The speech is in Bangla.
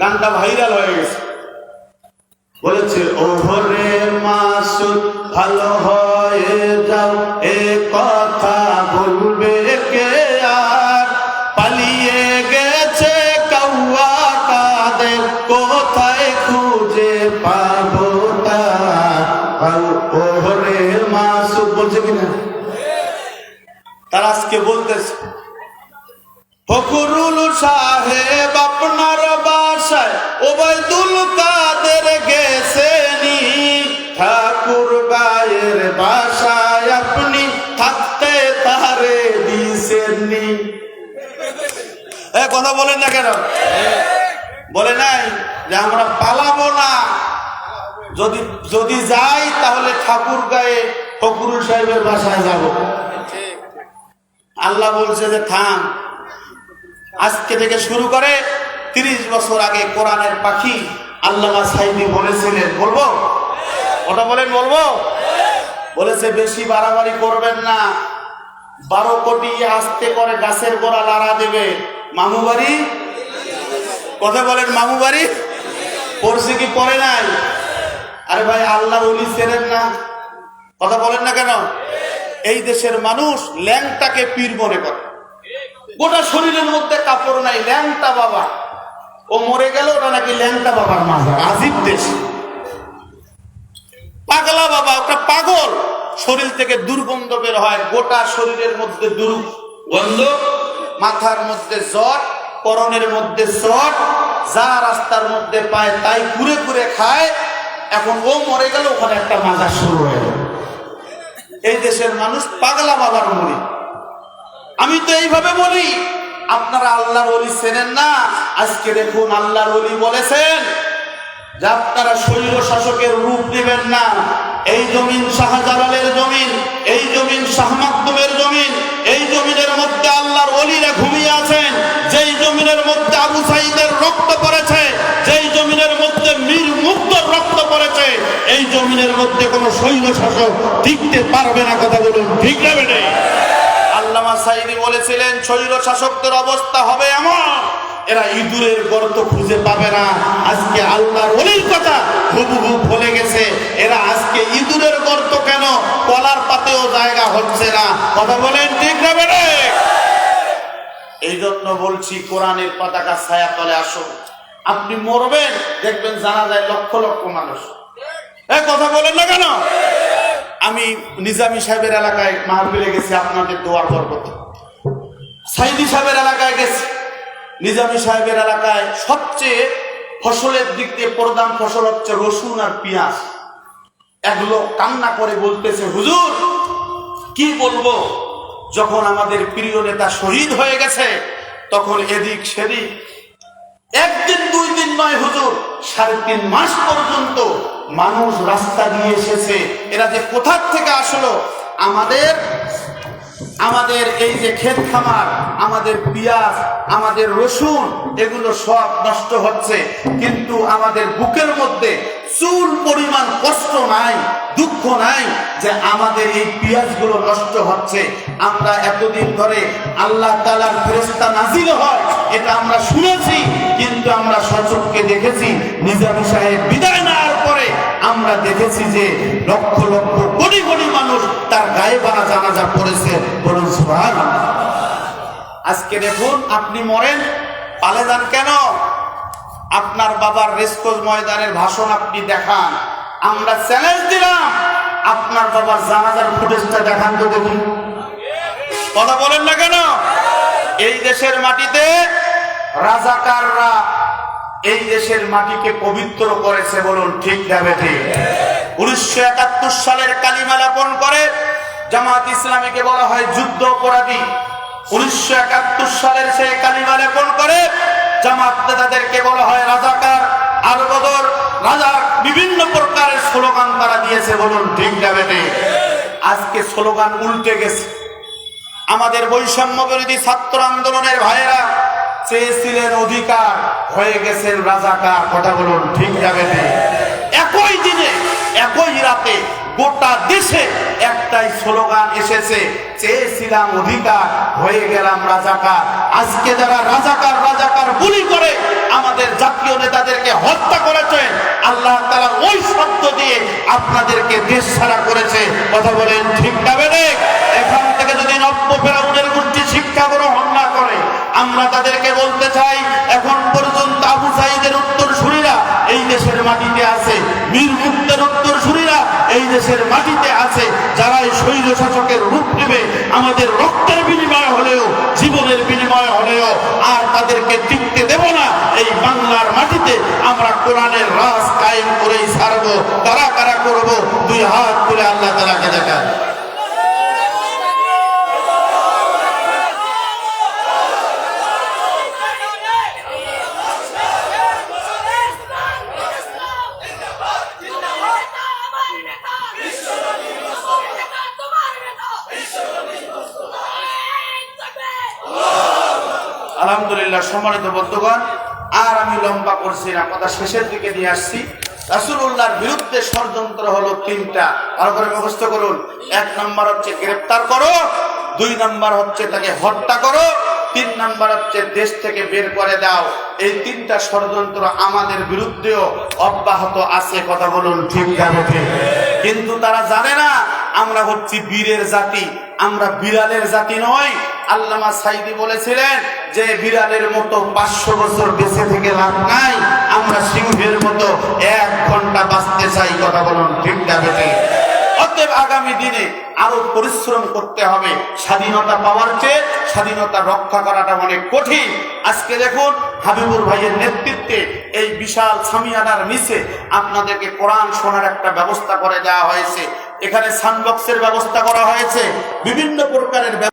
গানটা ভাইরাল হয়ে গেছে। বলেছে, ওহরে মাসুদ, ভালো হয়ে যাও, এ কথা বলবে কে আর? পালিয়ে গেছে কাউয়া কাদের, কোথায় খুঁজে পাবো ওহরে মাসুদ, বলছে কিনা তার আজকে বলতেছে, ফখরুল সাহেব, আপনার কথা বলেন না কেন? বলে নাই যে আমরা পালাবো না। যদি যদি যাই, তাহলে ঠাকুর গায়ে ফখরুল সাহেবের বাসায় যাব। আল্লাহ বলছে যে, থাম। আজকে থেকে শুরু করে তিরিশ বছর আগে কোরআনের পাখি আল্লামা সাইদি বলেছিলেন। বলব? ওটা বলেন, বলব? বলেছে, বেশি বাড়াবাড়ি করবেন না। বারো কোটি আসতে করে গাছের গোড়া লাড়া দেবে। মামু বাড়ি? কথা বলেন, মামু বাড়ি? পড়ছে কি পড়ে নাই? আরে ভাই, আল্লাহর অলি চেনেন না। কথা বলেন না কেন? এই দেশের মানুষ ল্যাংটাকে পীর মনে করে। গোটা শরীরের মধ্যে কাপড় নাই, ল্যাংটা বাবা। ও মরে গেল, ওটা নাকি ল্যাংটা বাবার মাজার, আজিব দেশ। পাগলা বাবা, ওটা পাগল। শরীর থেকে দুর্গন্ধ বের হয়, গোটা শরীরের মধ্যে দুর্গন্ধ মাথার মধ্যে জ্বর করণের মধ্যে চট যা রাস্তার মধ্যে পায় তাই ঘুরে ঘুরে খায়। এখন ও মরে গেল ওখানে একটা মাজার শুরু হয়ে গেল এই দেশের মানুষ পাগলা বাবার মরি আমি তো এইভাবে বলি, আপনারা আল্লাহর অলি চেনেন না? আজকে দেখুন আল্লাহর অলি বলেছেন যে আপনারা শৈল শাসকের রূপ নেবেন না। এই জমিন শাহজালালের জমিন, এই জমিন শাহ মাকদুমের জমিন জমিনের মধ্যে কোনো শৈল শাসক টিকতে পারবে না কথা বলুন, ঠিক না বেটে? আল্লামা সাইদি বলেছিলেন, শৈল শাসকদের অবস্থা হবে এমন, এরা ইঁদুরের গর্ত খুঁজে পাবে না। আজকে আল্লাহর অলির কথা হুবহু ভুলে গেছে, এরা আজকে ইঁদুরের গর্ত কেন? কলার পাতেও জায়গা হচ্ছে না। কথা বলেন, ঠিক না এই জন্য বলছি, কোরআনের পতাকা ছায়া তলে আসুন। আপনি মরবেন, দেখবেন জানা যায় লক্ষ লক্ষ মানুষ। এই কথা বলেন না কেন? আমি নিজামি সাহেবের এলাকায় মাহফিলে গেছি, আপনাদের দোয়ার বরকত সাইদি সাহেবের এলাকায় গেছি। নিজামি সাহেবের এলাকায় সবচেয়ে ফসলের দিক দিয়ে প্রধান ফসল হচ্ছে রসুন আর পেঁয়াজ। এক লোক কান্না করে বলতেছে, হুজুর, কি বলব? যখন আমাদের প্রিয় নেতা শহীদ হয়ে গেছে, তখন এদিক সেদিক, একদিন, দুই দিন নয় হুজুর, সাড়ে তিন মাস পর্যন্ত মানুষ রাস্তা দিয়ে এসেছে। এরা যে কোথার থেকে আসলো? আমাদের আমাদের এই যে ক্ষেত খামার, আমাদের পেঁয়াজ, আমাদের রসুন, এগুলো সব নষ্ট হচ্ছে। কিন্তু আমাদের বুকের মধ্যে চুল পরিমাণ কষ্ট নাই, দুঃখ নাই যে আমাদের এই পেঁয়াজগুলো নষ্ট হচ্ছে। আমরা এতদিন ধরে আল্লাহ তালার ফেরস্তা নাজিল হয়, এটা আমরা শুনেছি, কিন্তু আমরা সচককে দেখেছি, নিজামী সাহেব বিদায় নেওয়ার আমরা দেখেছি যে লক্ষ লক্ষ কোটি কোটি মানুষ তার গায়ে বানা জানাজা পড়েছে। বলুন আজকে দেখুন, আপনি মরেন, পালে যান কেন? আপনার বাবার রেসকোজ ময়দানের ভাষণ আপনি দেখান। আমরা চ্যালেঞ্জ দিলাম, আপনার বাবার জানাজার ফুটেজটা দেখান তো দেখুন। কথা বলেন না কেন? এই দেশের মাটিতে রাজাকাররা এই দেশের মাটিকে পবিত্র করেছে বলুন ঠিক যাবে ঠিক? উনিশশো একাত্তর সালের কালিমা লেপন করে জামাত ইসলামীকে বলা হয় যুদ্ধ অপরাধী। উনিশশো একাত্তর সালের সেই কালিমা লেপন করে জামাত নেতাদেরকে বলা হয় রাজাকার। আর বদর রাজা বিভিন্ন প্রকারের স্লোগান তারা দিয়েছে বলুন ঠিক যাবে আজকে স্লোগান উল্টে গেছে। আমাদের বৈষম্য বিরোধী ছাত্র আন্দোলনের ভাইয়েরা চেয়েছিলেন অধিকার, হয়ে গেছেন রাজাকার, কথা বলুন, ঠিক যাবে? একই দিনে, একই রাতে, গোটা দেশে একটাই স্লোগান এসেছে, চেয়েছিলাম অধিকার, হয়ে গেলাম রাজাকার আজকে যারা রাজাকার রাজাকার বুলি করে আমাদের জাতীয় নেতাদেরকে হত্যা করেছে, আল্লাহ তারা ওই শব্দ দিয়ে আপনাদেরকে দেশ ছাড়া করেছে, কথা বলেন, ঠিক না চাই এখন পর্যন্ত আবু সাইদের উত্তর সুরীরা এই দেশের মাটিতে আছে। মীর মুক্তের উত্তর সুরীরা এই দেশের মাটিতে আছে। যারা এই শৈল শাসকের রূপ নেবে, আমাদের রক্তের বিনিময় হলেও, জীবনের বিনিময় হলেও, আর তাদেরকে টিকতে দেব না। এই বাংলার মাটিতে আমরা কোরআনের রাজ কায়েম করেই ছাড়বো। কারা কারা করব? দুই হাত তুলে আল্লাহ তালাকে দেখায় আলহামদুলিল্লাহ, সম্মানিত বন্ধুগণ, আর আমি লম্বা করছি না, কথা শেষের দিকে নিয়ে আসছি। রাসুল্লাহর বিরুদ্ধে ষড়যন্ত্র হলো তিনটা। ভালো করে মুখস্থ করুন। এক নম্বর হচ্ছে গ্রেপ্তার করো, দুই নম্বর হচ্ছে তাকে হত্যা করো, তিন নম্বর হচ্ছে দেশ থেকে বের করে দাও। এই তিনটা ষড়যন্ত্র আমাদের বিরুদ্ধেও অব্যাহত আছে, কথা বলুন ঠিক ঠিক কিন্তু তারা জানে না, আমরা হচ্ছি বীরের জাতি, আমরা বিড়ালের জাতি নয়। আল্লামা সাইদি বলেছিলেন যে বিড়ালের মতো পাঁচশো বছর বেঁচে থেকে লাভ নাই, আমরা সিংহের মতো এক ঘণ্টা বাঁচতে চাই, কথা বলুন ঠিক ঠিক অতএব আগামী দিনে আরও পরিশ্রম করতে হবে। স্বাধীনতা পাওয়ার চেয়ে স্বাধীনতা রক্ষা করাটা অনেক কঠিন। আজকে দেখুন হাবিবুর ভাইয়ের নেতৃত্বে এই বিশাল সামিয়ানার নিচে আপনাদেরকে কোরআন শোনার একটা ব্যবস্থা করে দেওয়া হয়েছে। এখানে সানবক্সের ব্যবস্থা করা হয়েছে। বিভিন্ন প্রকারের